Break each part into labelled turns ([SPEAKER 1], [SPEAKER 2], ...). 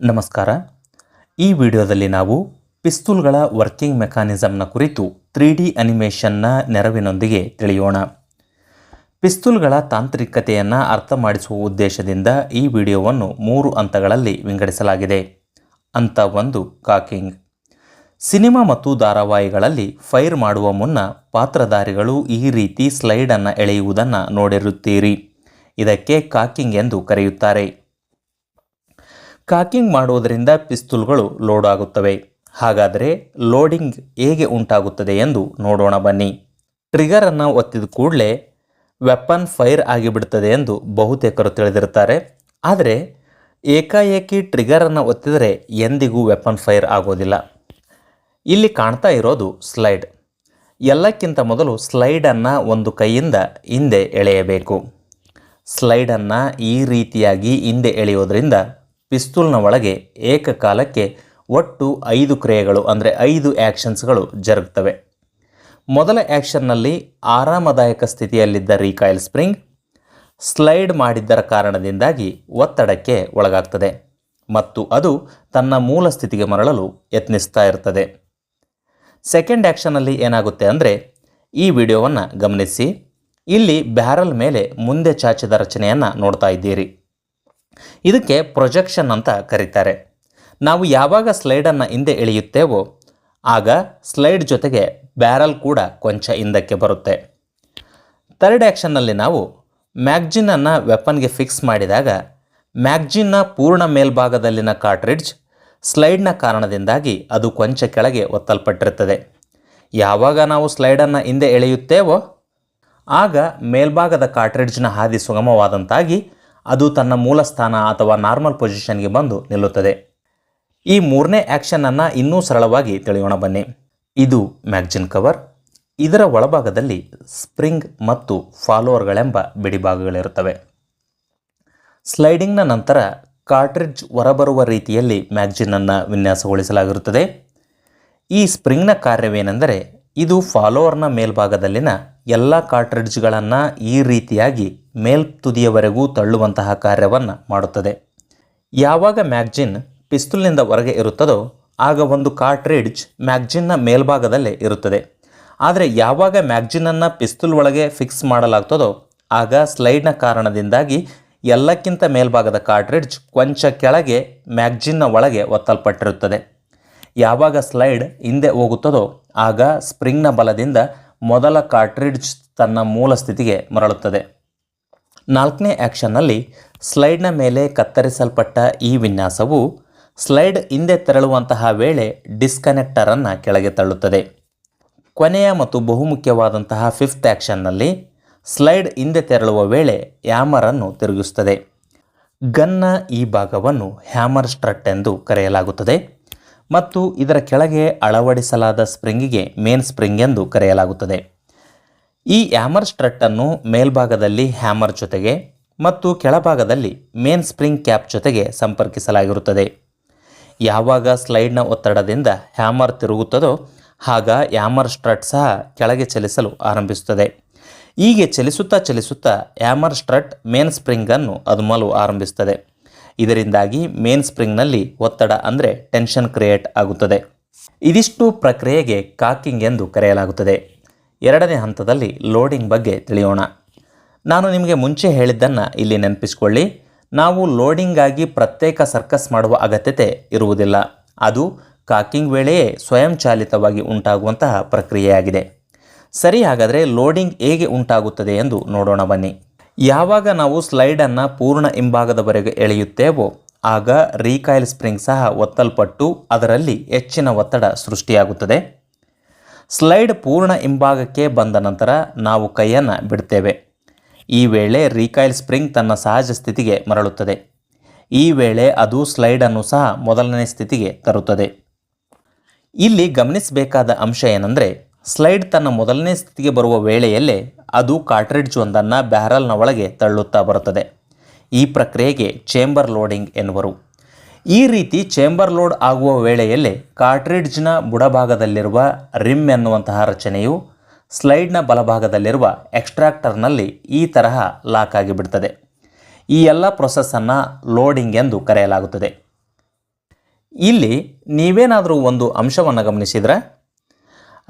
[SPEAKER 1] ನಮಸ್ಕಾರ. ಈ ವಿಡಿಯೋದಲ್ಲಿ ನಾವು ಪಿಸ್ತೂಲ್ಗಳ ವರ್ಕಿಂಗ್ ಮೆಕ್ಯಾನಿಸಮ್ನ ಕುರಿತು ತ್ರೀ ಡಿ ಅನಿಮೇಷನ್ನ ನೆರವಿನೊಂದಿಗೆ ತಿಳಿಯೋಣ. ಪಿಸ್ತೂಲ್ಗಳ ತಾಂತ್ರಿಕತೆಯನ್ನು ಅರ್ಥ ಮಾಡಿಸುವ ಉದ್ದೇಶದಿಂದ ಈ ವಿಡಿಯೋವನ್ನು ಮೂರು ಹಂತಗಳಲ್ಲಿ ವಿಂಗಡಿಸಲಾಗಿದೆ. ಅಂತ ಒಂದು, ಕಾಕಿಂಗ್. ಸಿನಿಮಾ ಮತ್ತು ಧಾರಾವಾಹಿಗಳಲ್ಲಿ ಫೈರ್ ಮಾಡುವ ಮುನ್ನ ಪಾತ್ರಧಾರಿಗಳು ಈ ರೀತಿ ಸ್ಲೈಡನ್ನು ಎಳೆಯುವುದನ್ನು ನೋಡಿರುತ್ತೀರಿ. ಇದಕ್ಕೆ ಕಾಕಿಂಗ್ ಎಂದು ಕರೆಯುತ್ತಾರೆ. ಕಾಕಿಂಗ್ ಮಾಡುವುದರಿಂದ ಪಿಸ್ತೂಲ್ಗಳು ಲೋಡ್ ಆಗುತ್ತವೆ ಹಾಗಾದರೆ ಲೋಡಿಂಗ್ ಹೇಗೆ ಉಂಟಾಗುತ್ತದೆ ಎಂದು ನೋಡೋಣ ಬನ್ನಿ. ಟ್ರಿಗರನ್ನು ಒತ್ತಿದ ಕೂಡಲೇ ವೆಪನ್ ಫೈರ್ ಆಗಿಬಿಡುತ್ತದೆ ಎಂದು ಬಹುತೇಕರು ತಿಳಿದಿರುತ್ತಾರೆ. ಆದರೆ ಏಕಾಏಕಿ ಟ್ರಿಗರನ್ನು ಒತ್ತಿದರೆ ಎಂದಿಗೂ ವೆಪನ್ ಫೈರ್ ಆಗೋದಿಲ್ಲ. ಇಲ್ಲಿ ಕಾಣ್ತಾ ಇರೋದು ಸ್ಲೈಡ್. ಎಲ್ಲಕ್ಕಿಂತ ಮೊದಲು ಸ್ಲೈಡನ್ನು ಒಂದು ಕೈಯಿಂದ ಹಿಂದೆ ಎಳೆಯಬೇಕು. ಸ್ಲೈಡನ್ನು ಈ ರೀತಿಯಾಗಿ ಹಿಂದೆ ಎಳೆಯೋದ್ರಿಂದ ಪಿಸ್ತೂಲ್ನ ಒಳಗೆ ಏಕಕಾಲಕ್ಕೆ ಒಟ್ಟು ಐದು ಕ್ರಿಯೆಗಳು, ಅಂದರೆ ಐದು ಆ್ಯಕ್ಷನ್ಸ್ಗಳು ಜರುಗ್ತವೆ ಮೊದಲ ಆ್ಯಕ್ಷನ್ನಲ್ಲಿ ಆರಾಮದಾಯಕ ಸ್ಥಿತಿಯಲ್ಲಿದ್ದ ರೀಕಾಯಿಲ್ ಸ್ಪ್ರಿಂಗ್ ಸ್ಲೈಡ್ ಮಾಡಿದ್ದರ ಕಾರಣದಿಂದಾಗಿ ಒತ್ತಡಕ್ಕೆ ಒಳಗಾಗ್ತದೆ ಮತ್ತು ಅದು ತನ್ನ ಮೂಲ ಸ್ಥಿತಿಗೆ ಮರಳಲು ಯತ್ನಿಸ್ತಾ ಇರ್ತದೆ. ಸೆಕೆಂಡ್ ಆ್ಯಕ್ಷನಲ್ಲಿ ಏನಾಗುತ್ತೆ ಅಂದರೆ, ಈ ವಿಡಿಯೋವನ್ನು ಗಮನಿಸಿ. ಇಲ್ಲಿ ಬ್ಯಾರಲ್ ಮೇಲೆ ಮುಂದೆ ಚಾಚಿದ ರಚನೆಯನ್ನು ನೋಡ್ತಾ ಇದ್ದೀರಿ. ಇದಕ್ಕೆ ಪ್ರೊಜೆಕ್ಷನ್ ಅಂತ ಕರೀತಾರೆ. ನಾವು ಯಾವಾಗ ಸ್ಲೈಡನ್ನು ಹಿಂದೆ ಎಳೆಯುತ್ತೇವೋ, ಆಗ ಸ್ಲೈಡ್ ಜೊತೆಗೆ ಬ್ಯಾರಲ್ ಕೂಡ ಕೊಂಚ ಹಿಂದಕ್ಕೆ ಬರುತ್ತೆ. ಥರ್ಡ್ ಆ್ಯಕ್ಷನ್ನಲ್ಲಿ ನಾವು ಮ್ಯಾಗ್ಜಿನನ್ನು ವೆಪನ್ಗೆ ಫಿಕ್ಸ್ ಮಾಡಿದಾಗ ಮ್ಯಾಗ್ಜಿನ್ನ ಪೂರ್ಣ ಮೇಲ್ಭಾಗದಲ್ಲಿನ ಕಾರ್ಟ್ರಿಡ್ಜ್ ಸ್ಲೈಡ್ನ ಕಾರಣದಿಂದಾಗಿ ಅದು ಕೊಂಚ ಕೆಳಗೆ ಒತ್ತಲ್ಪಟ್ಟಿರುತ್ತದೆ. ಯಾವಾಗ ನಾವು ಸ್ಲೈಡನ್ನು ಹಿಂದೆ ಎಳೆಯುತ್ತೇವೋ, ಆಗ ಮೇಲ್ಭಾಗದ ಕಾಟ್ರಿಡ್ಜ್ನ ಹಾದಿ ಸುಗಮವಾದಂತಾಗಿ ಅದು ತನ್ನ ಮೂಲ ಸ್ಥಾನ ಅಥವಾ ನಾರ್ಮಲ್ ಪೊಸಿಷನ್ಗೆ ಬಂದು ನಿಲ್ಲುತ್ತದೆ. ಈ ಮೂರನೇ ಆ್ಯಕ್ಷನನ್ನು ಇನ್ನೂ ಸರಳವಾಗಿ ತಿಳಿಯೋಣ ಬನ್ನಿ. ಇದು ಮ್ಯಾಗ್ಜಿನ್ ಕವರ್, ಇದರ ಒಳಭಾಗದಲ್ಲಿ ಸ್ಪ್ರಿಂಗ್ ಮತ್ತು ಫಾಲೋವರ್ಗಳೆಂಬ ಬಿಡಿಭಾಗಗಳಿರುತ್ತವೆ. ಸ್ಲೈಡಿಂಗ್ನ ನಂತರ ಕಾರ್ಟ್ರಿಡ್ಜ್ ಹೊರಬರುವ ರೀತಿಯಲ್ಲಿ ಮ್ಯಾಗ್ಜಿನನ್ನು ವಿನ್ಯಾಸಗೊಳಿಸಲಾಗಿರುತ್ತದೆ. ಈ ಸ್ಪ್ರಿಂಗ್ನ ಕಾರ್ಯವೇನೆಂದರೆ ಇದು ಫಾಲೋವರ್ನ ಮೇಲ್ಭಾಗದಲ್ಲಿನ ಎಲ್ಲ ಕಾರ್ಟ್ರಿಡ್ಜ್ಗಳನ್ನು ಈ ರೀತಿಯಾಗಿ ಮೇಲ್ ತುದಿಯವರೆಗೂ ತಳ್ಳುವಂತಹ ಕಾರ್ಯವನ್ನು ಮಾಡುತ್ತದೆ. ಯಾವಾಗ ಮ್ಯಾಗ್ಜಿನ್ ಪಿಸ್ತೂಲ್ನಿಂದ ಹೊರಗೆ ಇರುತ್ತದೋ ಆಗ ಒಂದು ಕಾರ್ಟ್ರಿಡ್ಜ್ ಮ್ಯಾಗ್ಜಿನ್ನ ಮೇಲ್ಭಾಗದಲ್ಲೇ ಇರುತ್ತದೆ. ಆದರೆ ಯಾವಾಗ ಮ್ಯಾಗ್ಜಿನನ್ನು ಪಿಸ್ತುಲ್ ಒಳಗೆ ಫಿಕ್ಸ್ ಮಾಡಲಾಗ್ತದೋ ಆಗ ಸ್ಲೈಡ್ನ ಕಾರಣದಿಂದಾಗಿ ಎಲ್ಲಕ್ಕಿಂತ ಮೇಲ್ಭಾಗದ ಕಾರ್ಟ್ರಿಡ್ಜ್ ಕೊಂಚ ಕೆಳಗೆ ಮ್ಯಾಗ್ಜಿನ್ನ ಒಳಗೆ ಒತ್ತಲ್ಪಟ್ಟಿರುತ್ತದೆ. ಯಾವಾಗ ಸ್ಲೈಡ್ ಹಿಂದೆ ಹೋಗುತ್ತದೋ ಆಗ ಸ್ಪ್ರಿಂಗ್ನ ಬಲದಿಂದ ಮೊದಲ ಕಾರ್ಟ್ರಿಡ್ಜ್ ತನ್ನ ಮೂಲ ಸ್ಥಿತಿಗೆ ಮರಳುತ್ತದೆ. ನಾಲ್ಕನೇ ಆ್ಯಕ್ಷನ್ನಲ್ಲಿ ಸ್ಲೈಡ್ನ ಮೇಲೆ ಕತ್ತರಿಸಲ್ಪಟ್ಟ ಈ ವಿನ್ಯಾಸವು ಸ್ಲೈಡ್ ಹಿಂದೆ ತೆರಳುವಂತಹ ವೇಳೆ ಡಿಸ್ಕನೆಕ್ಟರನ್ನು ಕೆಳಗೆ ತಳ್ಳುತ್ತದೆ. ಕೊನೆಯ ಮತ್ತು ಬಹುಮುಖ್ಯವಾದಂತಹ ಫಿಫ್ತ್ ಆ್ಯಕ್ಷನ್ನಲ್ಲಿ ಸ್ಲೈಡ್ ಹಿಂದೆ ತೆರಳುವ ವೇಳೆ ಹ್ಯಾಮರನ್ನು ತಿರುಗಿಸುತ್ತದೆ. ಗನ್ನ ಈ ಭಾಗವನ್ನು ಹ್ಯಾಮರ್ ಸ್ಟ್ರಟ್ ಎಂದು ಕರೆಯಲಾಗುತ್ತದೆ. ಮತ್ತು ಇದರ ಕೆಳಗೆ ಅಳವಡಿಸಲಾದ ಸ್ಪ್ರಿಂಗಿಗೆ ಮೇನ್ ಸ್ಪ್ರಿಂಗ್ ಎಂದು ಕರೆಯಲಾಗುತ್ತದೆ. ಈ ಹ್ಯಾಮರ್ ಸ್ಟ್ರಟ್ಟನ್ನು ಮೇಲ್ಭಾಗದಲ್ಲಿ ಹ್ಯಾಮರ್ ಜೊತೆಗೆ ಮತ್ತು ಕೆಳಭಾಗದಲ್ಲಿ ಮೇನ್ ಸ್ಪ್ರಿಂಗ್ ಕ್ಯಾಪ್ ಜೊತೆಗೆ ಸಂಪರ್ಕಿಸಲಾಗಿರುತ್ತದೆ. ಯಾವಾಗ ಸ್ಲೈಡ್ನ ಒತ್ತಡದಿಂದ ಹ್ಯಾಮರ್ ತಿರುಗುತ್ತದೋ ಆಗ ಹ್ಯಾಮರ್ ಸ್ಟ್ರಟ್ ಸಹ ಕೆಳಗೆ ಚಲಿಸಲು ಆರಂಭಿಸುತ್ತದೆ. ಹೀಗೆ ಚಲಿಸುತ್ತಾ ಚಲಿಸುತ್ತಾ ಹ್ಯಾಮರ್ ಸ್ಟ್ರಟ್ ಮೇನ್ ಸ್ಪ್ರಿಂಗನ್ನು ಅದುಮಲು ಆರಂಭಿಸುತ್ತದೆ. ಇದರಿಂದಾಗಿ ಮೇನ್ ಸ್ಪ್ರಿಂಗ್ನಲ್ಲಿ ಒತ್ತಡ ಅಂದರೆ ಟೆನ್ಷನ್ ಕ್ರಿಯೇಟ್ ಆಗುತ್ತದೆ. ಇದಿಷ್ಟು ಪ್ರಕ್ರಿಯೆಗೆ ಕಾಕಿಂಗ್ ಎಂದು ಕರೆಯಲಾಗುತ್ತದೆ. ಎರಡನೇ ಹಂತದಲ್ಲಿ ಲೋಡಿಂಗ್ ಬಗ್ಗೆ ತಿಳಿಯೋಣ. ನಾನು ನಿಮಗೆ ಮುಂಚೆ ಹೇಳಿದ್ದನ್ನು ಇಲ್ಲಿ ನೆನಪಿಸಿಕೊಳ್ಳಿ. ನಾವು ಲೋಡಿಂಗಾಗಿ ಪ್ರತ್ಯೇಕ ಸರ್ಕಸ್ ಮಾಡುವ ಅಗತ್ಯತೆ ಇರುವುದಿಲ್ಲ. ಅದು ಕಾಕಿಂಗ್ ವೇಳೆಯೇ ಸ್ವಯಂಚಾಲಿತವಾಗಿ ಉಂಟಾಗುವಂತಹ ಪ್ರಕ್ರಿಯೆಯಾಗಿದೆ. ಸರಿ ಹಾಗಾದರೆ ಲೋಡಿಂಗ್ ಹೇಗೆ ಉಂಟಾಗುತ್ತದೆ ಎಂದು ನೋಡೋಣ ಬನ್ನಿ. ಯಾವಾಗ ನಾವು ಸ್ಲೈಡನ್ನು ಪೂರ್ಣ ಹಿಂಭಾಗದವರೆಗೆ ಎಳೆಯುತ್ತೇವೋ, ಆಗ ರೀಕಾಯಿಲ್ ಸ್ಪ್ರಿಂಗ್ ಸಹ ಒತ್ತಲ್ಪಟ್ಟು ಅದರಲ್ಲಿ ಹೆಚ್ಚಿನ ಒತ್ತಡ ಸೃಷ್ಟಿಯಾಗುತ್ತದೆ. ಸ್ಲೈಡ್ ಪೂರ್ಣ ಹಿಂಭಾಗಕ್ಕೆ ಬಂದ ನಂತರ ನಾವು ಕೈಯನ್ನು ಬಿಡ್ತೇವೆ. ಈ ವೇಳೆ ರೀಕಾಯಿಲ್ ಸ್ಪ್ರಿಂಗ್ ತನ್ನ ಸಹಜ ಸ್ಥಿತಿಗೆ ಮರಳುತ್ತದೆ. ಈ ವೇಳೆ ಅದು ಸ್ಲೈಡನ್ನು ಸಹ ಮೊದಲನೇ ಸ್ಥಿತಿಗೆ ತರುತ್ತದೆ. ಇಲ್ಲಿ ಗಮನಿಸಬೇಕಾದ ಅಂಶ ಏನೆಂದರೆ ಸ್ಲೈಡ್ ತನ್ನ ಮೊದಲನೇ ಸ್ಥಿತಿಗೆ ಬರುವ ವೇಳೆಯಲ್ಲೇ ಅದು ಕಾರ್ಟ್ರಿಡ್ಜ್ ಒಂದನ್ನು ಬ್ಯಾರಲ್ನ ಒಳಗೆ ತಳ್ಳುತ್ತಾ ಬರುತ್ತದೆ. ಈ ಪ್ರಕ್ರಿಯೆಗೆ ಚೇಂಬರ್ ಲೋಡಿಂಗ್ ಎನ್ನುವರು. ಈ ರೀತಿ ಚೇಂಬರ್ ಲೋಡ್ ಆಗುವ ವೇಳೆಯಲ್ಲೇ ಕಾರ್ಟ್ರಿಡ್ಜ್ನ ಬುಡಭಾಗದಲ್ಲಿರುವ ರಿಮ್ ಎನ್ನುವಂತಹ ರಚನೆಯು ಸ್ಲೈಡ್ನ ಬಲಭಾಗದಲ್ಲಿರುವ ಎಕ್ಸ್ಟ್ರಾಕ್ಟರ್ನಲ್ಲಿ ಈ ತರಹ ಲಾಕ್ ಆಗಿಬಿಡ್ತದೆ. ಈ ಎಲ್ಲ ಪ್ರೊಸೆಸ್ಸನ್ನು ಲೋಡಿಂಗ್ ಎಂದು ಕರೆಯಲಾಗುತ್ತದೆ. ಇಲ್ಲಿ ನೀವೇನಾದರೂ ಒಂದು ಅಂಶವನ್ನು ಗಮನಿಸಿದ್ರೆ?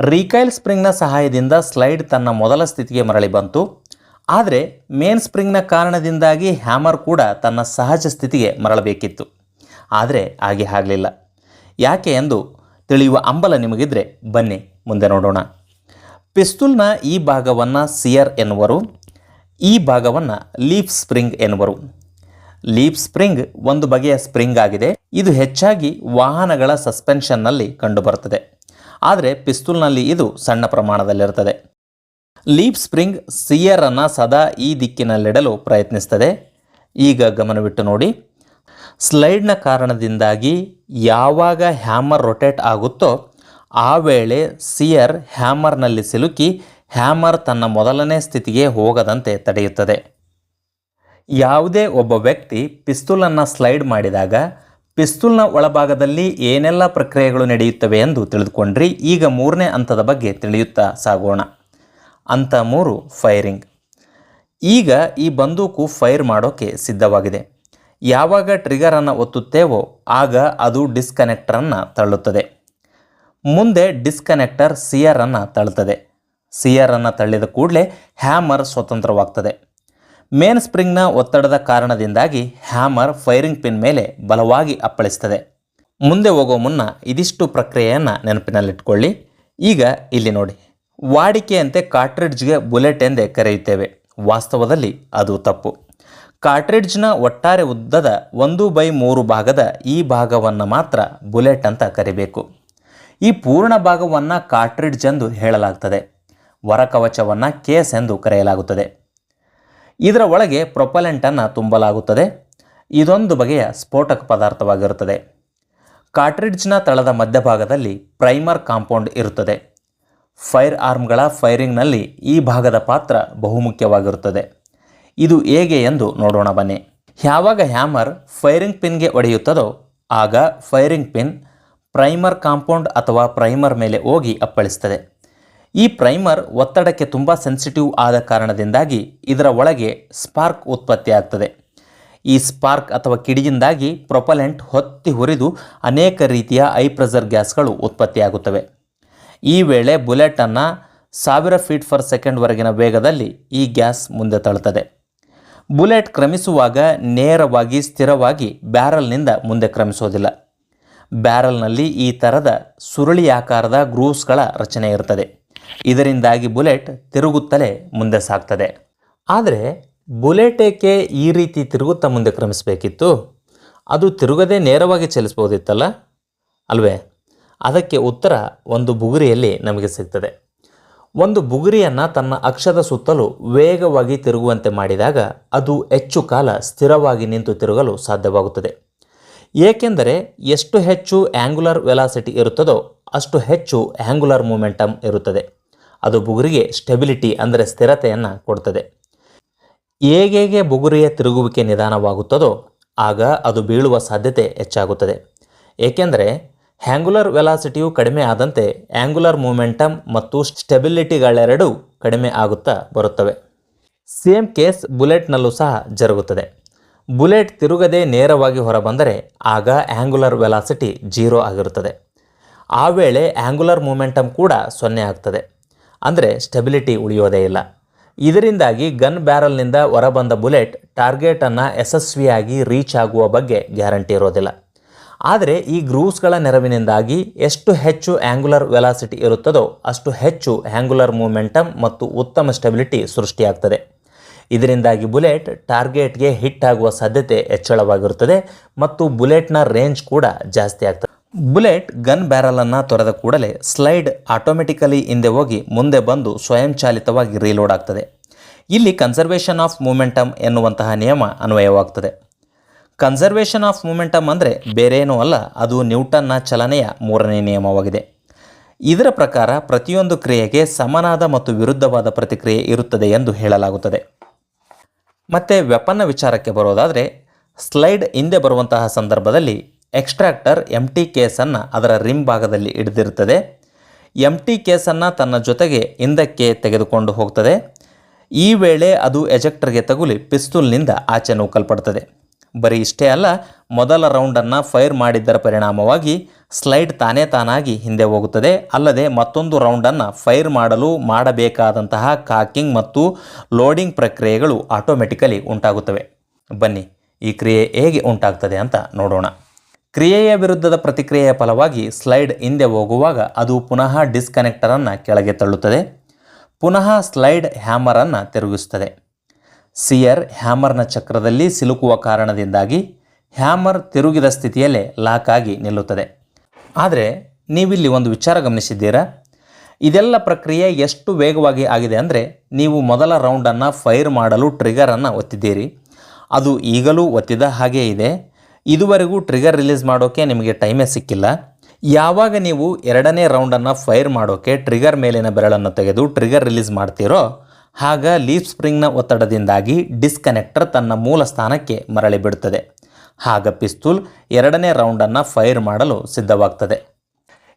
[SPEAKER 1] ರೀಕೈಲ್ ಸ್ಪ್ರಿಂಗ್ನ ಸಹಾಯದಿಂದ ಸ್ಲೈಡ್ ತನ್ನ ಮೊದಲ ಸ್ಥಿತಿಗೆ ಮರಳಿ ಬಂತು. ಆದರೆ ಮೇನ್ ಸ್ಪ್ರಿಂಗ್ನ ಕಾರಣದಿಂದಾಗಿ ಹ್ಯಾಮರ್ ಕೂಡ ತನ್ನ ಸಹಜ ಸ್ಥಿತಿಗೆ ಮರಳಬೇಕಿತ್ತು. ಆದರೆ ಹಾಗೆ ಆಗಲಿಲ್ಲ. ಯಾಕೆ ಎಂದು ತಿಳಿಯುವ ಅಂಬಲ ನಿಮಗಿದ್ರೆ ಬನ್ನಿ, ಮುಂದೆ ನೋಡೋಣ. ಪಿಸ್ತೂಲ್ನ ಈ ಭಾಗವನ್ನು ಸಿಯರ್ ಎನ್ನುವರು. ಈ ಭಾಗವನ್ನು ಲೀಫ್ ಸ್ಪ್ರಿಂಗ್ ಎನ್ನುವರು. ಲೀಫ್ ಸ್ಪ್ರಿಂಗ್ ಒಂದು ಬಗೆಯ ಸ್ಪ್ರಿಂಗ್ ಆಗಿದೆ. ಇದು ಹೆಚ್ಚಾಗಿ ವಾಹನಗಳ ಸಸ್ಪೆನ್ಷನ್ನಲ್ಲಿ ಕಂಡುಬರುತ್ತದೆ. ಆದರೆ ಪಿಸ್ತೂಲ್ನಲ್ಲಿ ಇದು ಸಣ್ಣ ಪ್ರಮಾಣದಲ್ಲಿರುತ್ತದೆ. ಲೀಫ್ ಸ್ಪ್ರಿಂಗ್ ಸಿಯರನ್ನು ಸದಾ ಈ ದಿಕ್ಕಿನಲ್ಲಿಡಲು ಪ್ರಯತ್ನಿಸ್ತದೆ. ಈಗ ಗಮನವಿಟ್ಟು ನೋಡಿ. ಸ್ಲೈಡ್ನ ಕಾರಣದಿಂದಾಗಿ ಯಾವಾಗ ಹ್ಯಾಮರ್ ರೊಟೇಟ್ ಆಗುತ್ತೋ ಆ ವೇಳೆ ಸಿಯರ್ ಹ್ಯಾಮರ್ನಲ್ಲಿ ಸಿಲುಕಿ ಹ್ಯಾಮರ್ ತನ್ನ ಮೊದಲನೇ ಸ್ಥಿತಿಗೆ ಹೋಗದಂತೆ ತಡೆಯುತ್ತದೆ. ಯಾವುದೇ ಒಬ್ಬ ವ್ಯಕ್ತಿ ಪಿಸ್ತೂಲನ್ನು ಸ್ಲೈಡ್ ಮಾಡಿದಾಗ ಪಿಸ್ತೂಲ್ನ ಒಳಭಾಗದಲ್ಲಿ ಏನೆಲ್ಲ ಪ್ರಕ್ರಿಯೆಗಳು ನಡೆಯುತ್ತವೆ ಎಂದು ತಿಳಿದುಕೊಂಡ್ರಿ. ಈಗ ಮೂರನೇ ಹಂತದ ಬಗ್ಗೆ ತಿಳಿಯುತ್ತಾ ಸಾಗೋಣ. ಹಂತ ಮೂರು, ಫೈರಿಂಗ್. ಈಗ ಈ ಬಂದೂಕು ಫೈರ್ ಮಾಡೋಕ್ಕೆ ಸಿದ್ಧವಾಗಿದೆ. ಯಾವಾಗ ಟ್ರಿಗರನ್ನು ಒತ್ತುತ್ತೇವೋ ಆಗ ಅದು ಡಿಸ್ಕನೆಕ್ಟರನ್ನು ತಳ್ಳುತ್ತದೆ. ಮುಂದೆ ಡಿಸ್ಕನೆಕ್ಟರ್ ಸಿಯರನ್ನು ತಳ್ಳುತ್ತದೆ. ಸಿಯರನ್ನು ತಳ್ಳಿದ ಕೂಡಲೇ ಹ್ಯಾಮರ್ ಸ್ವತಂತ್ರವಾಗ್ತದೆ. ಮೇನ್ ಸ್ಪ್ರಿಂಗ್ನ ಒತ್ತಡದ ಕಾರಣದಿಂದಾಗಿ ಹ್ಯಾಮರ್ ಫೈರಿಂಗ್ ಪಿನ್ ಮೇಲೆ ಬಲವಾಗಿ ಅಪ್ಪಳಿಸ್ತದೆ. ಮುಂದೆ ಹೋಗೋ ಮುನ್ನ ಇದಿಷ್ಟು ಪ್ರಕ್ರಿಯೆಯನ್ನು ನೆನಪಿನಲ್ಲಿಟ್ಕೊಳ್ಳಿ. ಈಗ ಇಲ್ಲಿ ನೋಡಿ. ವಾಡಿಕೆಯಂತೆ ಕಾರ್ಟ್ರಿಡ್ಜ್ಗೆ ಬುಲೆಟ್ ಎಂದೇ ಕರೆಯುತ್ತೇವೆ. ವಾಸ್ತವದಲ್ಲಿ ಅದು ತಪ್ಪು. ಕಾರ್ಟ್ರಿಡ್ಜ್ನ ಒಟ್ಟಾರೆ ಉದ್ದದ ಒಂದು ಬೈ ಮೂರು ಭಾಗದ ಈ ಭಾಗವನ್ನು ಮಾತ್ರ ಬುಲೆಟ್ ಅಂತ ಕರಿಬೇಕು. ಈ ಪೂರ್ಣ ಭಾಗವನ್ನು ಕಾರ್ಟ್ರಿಡ್ಜ್ ಎಂದು ಹೇಳಲಾಗ್ತದೆ. ವರಕವಚವನ್ನು ಕೇಸ್ ಎಂದು ಕರೆಯಲಾಗುತ್ತದೆ. ಇದರ ಒಳಗೆ ಪ್ರೊಪಲೆಂಟನ್ನು ತುಂಬಲಾಗುತ್ತದೆ. ಇದೊಂದು ಬಗೆಯ ಸ್ಫೋಟಕ ಪದಾರ್ಥವಾಗಿರುತ್ತದೆ. ಕಾರ್ಟ್ರಿಡ್ಜ್ನ ತಳದ ಮಧ್ಯಭಾಗದಲ್ಲಿ ಪ್ರೈಮರ್ ಕಾಂಪೌಂಡ್ ಇರುತ್ತದೆ. ಫೈರ್ ಆರ್ಮ್ಗಳ ಫೈರಿಂಗ್ನಲ್ಲಿ ಈ ಭಾಗದ ಪಾತ್ರ ಬಹುಮುಖ್ಯವಾಗಿರುತ್ತದೆ. ಇದು ಹೇಗೆ ಎಂದು ನೋಡೋಣ ಬನ್ನಿ. ಯಾವಾಗ ಹ್ಯಾಮರ್ ಫೈರಿಂಗ್ ಪಿನ್ಗೆ ಒಡೆಯುತ್ತದೋ ಆಗ ಫೈರಿಂಗ್ ಪಿನ್ ಪ್ರೈಮರ್ ಕಾಂಪೌಂಡ್ ಅಥವಾ ಪ್ರೈಮರ್ ಮೇಲೆ ಹೋಗಿ ಅಪ್ಪಳಿಸ್ತದೆ. ಈ ಪ್ರೈಮರ್ ಒತ್ತಡಕ್ಕೆ ತುಂಬ ಸೆನ್ಸಿಟಿವ್ ಆದ ಕಾರಣದಿಂದಾಗಿ ಇದರ ಒಳಗೆ ಸ್ಪಾರ್ಕ್ ಉತ್ಪತ್ತಿಯಾಗ್ತದೆ ಈ ಸ್ಪಾರ್ಕ್ ಅಥವಾ ಕಿಡಿಯಿಂದಾಗಿ ಪ್ರೊಪಲೆಂಟ್ ಹೊತ್ತಿ ಹುರಿದು ಅನೇಕ ರೀತಿಯ ಐ ಪ್ರೆಸರ್ ಗ್ಯಾಸ್ಗಳು ಉತ್ಪತ್ತಿಯಾಗುತ್ತವೆ ಈ ವೇಳೆ ಬುಲೆಟನ್ನು ಸಾವಿರ ಫೀಟ್ ಫರ್ ಸೆಕೆಂಡ್ವರೆಗಿನ ವೇಗದಲ್ಲಿ ಈ ಗ್ಯಾಸ್ ಮುಂದೆ ತಳ್ಳುತ್ತದೆ ಬುಲೆಟ್ ಕ್ರಮಿಸುವಾಗ ನೇರವಾಗಿ ಸ್ಥಿರವಾಗಿ ಬ್ಯಾರಲ್ನಿಂದ ಮುಂದೆ ಕ್ರಮಿಸೋದಿಲ್ಲ. ಬ್ಯಾರಲ್ನಲ್ಲಿ ಈ ಥರದ ಸುರುಳಿಯಾಕಾರದ ಗ್ರೂವ್ಸ್ಗಳ ರಚನೆ ಇರುತ್ತದೆ ಇದರಿಂದಾಗಿ ಬುಲೆಟ್ ತಿರುಗುತ್ತಲೇ ಮುಂದೆ ಸಾಗ್ತದೆ. ಆದರೆ ಬುಲೆಟ್ ಏಕೆ ಈ ರೀತಿ ತಿರುಗುತ್ತಾ ಮುಂದೆ ಕ್ರಮಿಸಬೇಕಿತ್ತು? ಅದು ತಿರುಗದೆ ನೇರವಾಗಿ ಚಲಿಸ್ಬೋದಿತ್ತಲ್ಲ ಅಲ್ವೇ? ಅದಕ್ಕೆ ಉತ್ತರ ಒಂದು ಬುಗುರಿಯಲ್ಲಿ ನಮಗೆ ಸಿಗ್ತದೆ. ಒಂದು ಬುಗುರಿಯನ್ನು ತನ್ನ ಅಕ್ಷದ ಸುತ್ತಲೂ ವೇಗವಾಗಿ ತಿರುಗುವಂತೆ ಮಾಡಿದಾಗ ಅದು ಹೆಚ್ಚು ಕಾಲ ಸ್ಥಿರವಾಗಿ ನಿಂತು ತಿರುಗಲು ಸಾಧ್ಯವಾಗುತ್ತದೆ. ಏಕೆಂದರೆ ಎಷ್ಟು ಹೆಚ್ಚು ಆ್ಯಂಗುಲರ್ ವೆಲಾಸಿಟಿ ಇರುತ್ತದೋ ಅಷ್ಟು ಹೆಚ್ಚು ಆ್ಯಂಗುಲರ್ ಮೂಮೆಂಟಮ್ ಇರುತ್ತದೆ. ಅದು ಬುಗುರಿಗೆ ಸ್ಟೆಬಿಲಿಟಿ ಅಂದರೆ ಸ್ಥಿರತೆಯನ್ನು ಕೊಡ್ತದೆ. ಹೇಗೆ ಬುಗುರಿಯ ತಿರುಗುವಿಕೆ ನಿಧಾನವಾಗುತ್ತದೋ ಆಗ ಅದು ಬೀಳುವ ಸಾಧ್ಯತೆ ಹೆಚ್ಚಾಗುತ್ತದೆ. ಏಕೆಂದರೆ ಆ್ಯಂಗುಲರ್ ವೆಲಾಸಿಟಿಯು ಕಡಿಮೆ ಆದಂತೆ ಆ್ಯಂಗುಲರ್ ಮೂಮೆಂಟಮ್ ಮತ್ತು ಸ್ಟೆಬಿಲಿಟಿಗಳೆರಡೂ ಕಡಿಮೆ ಆಗುತ್ತಾ ಬರುತ್ತವೆ. ಸೇಮ್ ಕೇಸ್ ಬುಲೆಟ್ನಲ್ಲೂ ಸಹ ಜರುಗುತ್ತದೆ. ಬುಲೆಟ್ ತಿರುಗದೆ ನೇರವಾಗಿ ಹೊರಬಂದರೆ ಆಗ ಆ್ಯಂಗುಲರ್ ವೆಲಾಸಿಟಿ ಜೀರೋ ಆಗಿರುತ್ತದೆ. ಆ ವೇಳೆ ಆ್ಯಂಗುಲರ್ ಮೂಮೆಂಟಮ್ ಕೂಡ ಸೊನ್ನೆ ಆಗ್ತದೆ. ಅಂದರೆ ಸ್ಟೆಬಿಲಿಟಿ ಉಳಿಯೋದೇ ಇಲ್ಲ. ಇದರಿಂದಾಗಿ ಗನ್ ಬ್ಯಾರಲ್ನಿಂದ ಹೊರಬಂದ ಬುಲೆಟ್ ಟಾರ್ಗೆಟನ್ನು ಯಶಸ್ವಿಯಾಗಿ ರೀಚ್ ಆಗುವ ಬಗ್ಗೆ ಗ್ಯಾರಂಟಿ ಇರೋದಿಲ್ಲ. ಆದರೆ ಈ ಗ್ರೂವ್ಸ್ಗಳ ನೆರವಿನಿಂದಾಗಿ ಎಷ್ಟು ಹೆಚ್ಚು ಆ್ಯಂಗುಲರ್ ವೆಲಾಸಿಟಿ ಇರುತ್ತದೋ ಅಷ್ಟು ಹೆಚ್ಚು ಆ್ಯಂಗುಲರ್ ಮೂಮೆಂಟಮ್ ಮತ್ತು ಉತ್ತಮ ಸ್ಟೆಬಿಲಿಟಿ ಸೃಷ್ಟಿಯಾಗ್ತದೆ. ಇದರಿಂದಾಗಿ ಬುಲೆಟ್ ಟಾರ್ಗೆಟ್ಗೆ ಹಿಟ್ ಆಗುವ ಸಾಧ್ಯತೆ ಹೆಚ್ಚಳವಾಗಿರುತ್ತದೆ ಮತ್ತು ಬುಲೆಟ್ನ ರೇಂಜ್ ಕೂಡ ಜಾಸ್ತಿ ಆಗ್ತದೆ. ಬುಲೆಟ್ ಗನ್ ಬ್ಯಾರಲನ್ನು ತೊರೆದ ಕೂಡಲೇ ಸ್ಲೈಡ್ ಆಟೋಮೆಟಿಕಲಿ ಹಿಂದೆ ಹೋಗಿ ಮುಂದೆ ಬಂದು ಸ್ವಯಂಚಾಲಿತವಾಗಿ ರೀಲೋಡ್ ಆಗ್ತದೆ. ಇಲ್ಲಿ ಕನ್ಸರ್ವೇಷನ್ ಆಫ್ ಮೂಮೆಂಟಮ್ ಎನ್ನುವಂತಹ ನಿಯಮ ಅನ್ವಯವಾಗ್ತದೆ. ಕನ್ಸರ್ವೇಷನ್ ಆಫ್ ಮೂಮೆಂಟಮ್ ಅಂದರೆ ಬೇರೇನೂ ಅಲ್ಲ, ಅದು ನ್ಯೂಟನ್ನ ಚಲನೆಯ ಮೂರನೇ ನಿಯಮವಾಗಿದೆ. ಇದರ ಪ್ರಕಾರ ಪ್ರತಿಯೊಂದು ಕ್ರಿಯೆಗೆ ಸಮನಾದ ಮತ್ತು ವಿರುದ್ಧವಾದ ಪ್ರತಿಕ್ರಿಯೆ ಇರುತ್ತದೆ ಎಂದು ಹೇಳಲಾಗುತ್ತದೆ. ಮತ್ತು ವೆಪನ್ನ ವಿಚಾರಕ್ಕೆ ಬರೋದಾದರೆ, ಸ್ಲೈಡ್ ಹಿಂದೆ ಬರುವಂತಹ ಸಂದರ್ಭದಲ್ಲಿ ಎಕ್ಸ್ಟ್ರಾಕ್ಟರ್ ಎಂ ಟಿ ಕೇಸನ್ನು ಅದರ ರಿಮ್ ಭಾಗದಲ್ಲಿ ಹಿಡಿದಿರುತ್ತದೆ. ಎಂ ಟಿ ಕೇಸನ್ನು ತನ್ನ ಜೊತೆಗೆ ಹಿಂದಕ್ಕೆ ತೆಗೆದುಕೊಂಡು ಹೋಗ್ತದೆ. ಈ ವೇಳೆ ಅದು ಎಜೆಕ್ಟರ್ಗೆ ತಗುಲಿ ಪಿಸ್ತೂಲ್ನಿಂದ ಆಚೆ ನೂಕಲ್ಪಡ್ತದೆ ಬರೀ ಇಷ್ಟೇ ಅಲ್ಲ, ಮೊದಲ ರೌಂಡನ್ನು ಫೈರ್ ಮಾಡಿದ್ದರ ಪರಿಣಾಮವಾಗಿ ಸ್ಲೈಡ್ ತಾನೇ ತಾನಾಗಿ ಹಿಂದೆ ಹೋಗುತ್ತದೆ. ಅಲ್ಲದೆ ಮತ್ತೊಂದು ರೌಂಡನ್ನು ಫೈರ್ ಮಾಡಲು ಮಾಡಬೇಕಾದಂತಹ ಕಾಕಿಂಗ್ ಮತ್ತು ಲೋಡಿಂಗ್ ಪ್ರಕ್ರಿಯೆಗಳು ಆಟೋಮೆಟಿಕಲಿ ಉಂಟಾಗುತ್ತವೆ. ಬನ್ನಿ, ಈ ಕ್ರಿಯೆ ಹೇಗೆ ಉಂಟಾಗ್ತದೆ ಅಂತ ನೋಡೋಣ. ಕ್ರಿಯೆಯ ವಿರುದ್ಧದ ಪ್ರತಿಕ್ರಿಯೆಯ ಫಲವಾಗಿ ಸ್ಲೈಡ್ ಹಿಂದೆ ಹೋಗುವಾಗ ಅದು ಪುನಃ ಡಿಸ್ಕನೆಕ್ಟರನ್ನು ಕೆಳಗೆ ತಳ್ಳುತ್ತದೆ. ಪುನಃ ಸ್ಲೈಡ್ ಹ್ಯಾಮರನ್ನು ತಿರುಗಿಸುತ್ತದೆ. ಸಿಯರ್ ಹ್ಯಾಮರ್ನ ಚಕ್ರದಲ್ಲಿ ಸಿಲುಕುವ ಕಾರಣದಿಂದಾಗಿ ಹ್ಯಾಮರ್ ತಿರುಗಿದ ಸ್ಥಿತಿಯಲ್ಲೇ ಲಾಕ್ ಆಗಿ ನಿಲ್ಲುತ್ತದೆ. ಆದರೆ ನೀವಿಲ್ಲಿ ಒಂದು ವಿಚಾರ ಗಮನಿಸಿದ್ದೀರಾ? ಇದೆಲ್ಲ ಪ್ರಕ್ರಿಯೆ ಎಷ್ಟು ವೇಗವಾಗಿ ಆಗಿದೆ ಅಂದರೆ ನೀವು ಮೊದಲ ರೌಂಡನ್ನು ಫೈರ್ ಮಾಡಲು ಟ್ರಿಗರನ್ನು ಒತ್ತಿದ್ದೀರಿ. ಅದು ಈಗಲೂ ಒತ್ತಿದ ಹಾಗೇ ಇದೆ. ಇದುವರೆಗೂ ಟ್ರಿಗರ್ ರಿಲೀಸ್ ಮಾಡೋಕ್ಕೆ ನಿಮಗೆ ಟೈಮೇ ಸಿಕ್ಕಿಲ್ಲ. ಯಾವಾಗ ನೀವು ಎರಡನೇ ರೌಂಡನ್ನು ಫೈರ್ ಮಾಡೋಕ್ಕೆ ಟ್ರಿಗರ್ ಮೇಲಿನ ಬೆರಳನ್ನು ತೆಗೆದು ಟ್ರಿಗರ್ ರಿಲೀಸ್ ಮಾಡ್ತೀರೋ, ಆಗ ಲೀಫ್ ಸ್ಪ್ರಿಂಗ್ನ ಒತ್ತಡದಿಂದಾಗಿ ಡಿಸ್ಕನೆಕ್ಟರ್ ತನ್ನ ಮೂಲ ಸ್ಥಾನಕ್ಕೆ ಮರಳಿ ಬಿಡುತ್ತದೆ ಆಗ ಪಿಸ್ತೂಲ್ ಎರಡನೇ ರೌಂಡನ್ನು ಫೈರ್ ಮಾಡಲು ಸಿದ್ಧವಾಗ್ತದೆ.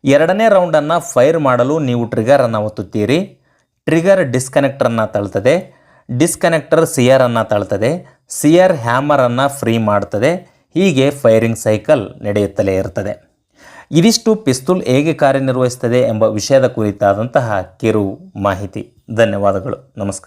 [SPEAKER 1] ಎರಡನೇ ರೌಂಡನ್ನು ಫೈರ್ ಮಾಡಲು ನೀವು ಟ್ರಿಗರನ್ನು ಒತ್ತುತ್ತೀರಿ. ಟ್ರಿಗರ್ ಡಿಸ್ಕನೆಕ್ಟರನ್ನು ತಳ್ತದೆ. ಡಿಸ್ಕನೆಕ್ಟರ್ ಸಿಯರನ್ನು ತಳ್ತದೆ. ಸಿಯರ್ ಹ್ಯಾಮರನ್ನು ಫ್ರೀ ಮಾಡ್ತದೆ. ಹೀಗೆ ಫೈರಿಂಗ್ ಸೈಕಲ್ ನಡೆಯುತ್ತಲೇ ಇರುತ್ತದೆ. ಇದಿಷ್ಟು ಪಿಸ್ತೂಲ್ ಹೇಗೆ ಕಾರ್ಯನಿರ್ವಹಿಸುತ್ತದೆ ಎಂಬ ವಿಷಯದ ಕುರಿತಾದಂತಹ ಕಿರು ಮಾಹಿತಿ. ಧನ್ಯವಾದಗಳು. ನಮಸ್ಕಾರ.